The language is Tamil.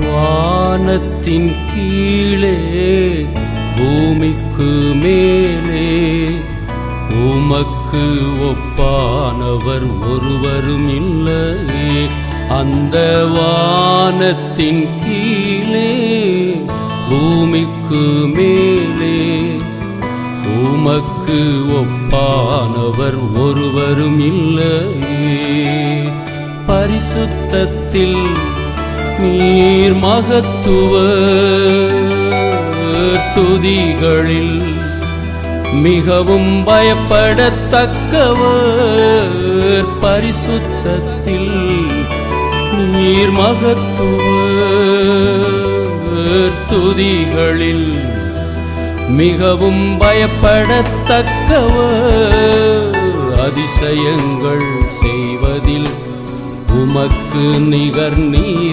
வானத்தின் கீழே பூமிக்கு மேலே. உமக்கு ஒப்பானவர் ஒருவரும் இல்லை அந்த வானத்தின் கீழே பூமிக்கு மேலே. உமக்கு ஒப்பானவர் ஒருவரும் இல்லை பரிசுத்தத்தில் நீர் மகத்துவ துதிகளில் மிகவும் பயப்படத்தக்கவர் பரிசுத்தத்தில் நீர் மகத்துவ துதிகளில் மிகவும் பயப்படத்தக்கவர் அதிசயங்கள் செய்வதில் உமக்கு நிகர் நீரே